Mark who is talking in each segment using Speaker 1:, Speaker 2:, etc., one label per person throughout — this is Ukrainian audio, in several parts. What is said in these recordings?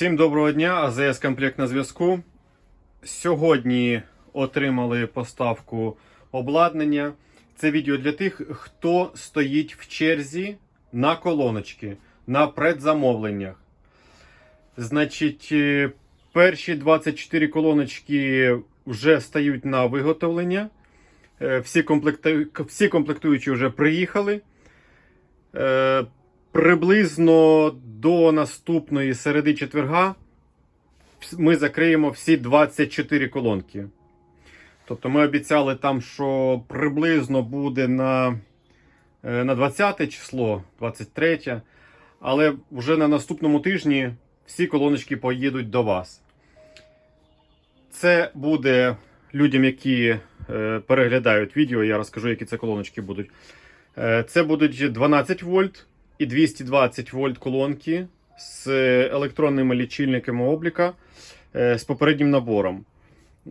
Speaker 1: Всім доброго дня, АЗС комплект на зв'язку. Сьогодні отримали поставку обладнання. Це відео для тих, хто стоїть в черзі на колоночки, на предзамовленнях. Значить, е, перші 24 колоночки вже стають на виготовлення. Е, Всі, комплекти... Всі комплектуючі вже приїхали. Е, Приблизно до наступної середи четверга ми закриємо всі 24 колонки. Тобто ми обіцяли там, що приблизно буде на, е, на 20 число, 23, але вже на наступному тижні всі колоночки поїдуть до вас. Це буде людям, які е, переглядають відео, я розкажу, які це колоночки будуть. Е, Це будуть 12 вольт і 220 вольт колонки з електронними лічильниками обліка е, з попереднім набором.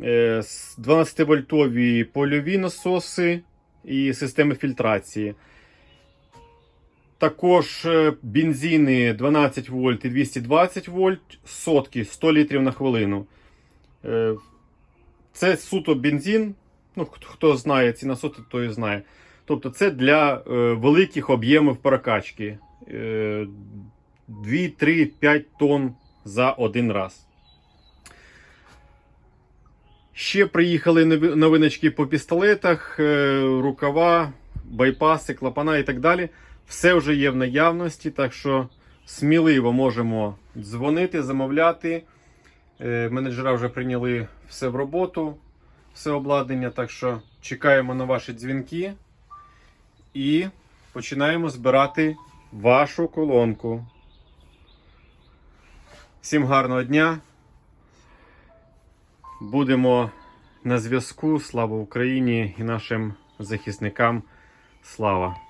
Speaker 1: Е, 12-вольтові польові насоси і системи фільтрації. Також е, бензини 12 вольт і 220 вольт, сотки 100 літрів на хвилину. Е, Це суто бензин. Ну, хто- знає ці насоси, той знає. Тобто це для е, великих об'ємів прокачки. Е, 2, 3, 5 тонн за один раз. Ще приїхали новиночки по пістолетах, е, рукава, байпаси, клапана і так далі. Все вже є в наявності, так що сміливо можемо дзвонити, замовляти. Е, Менеджера вже прийняли все в роботу, все обладнання. Так що чекаємо на ваші дзвінки і починаємо збирати вашу колонку. Всім гарного дня! Будемо на зв'язку. Слава Україні і нашим захисникам. Слава!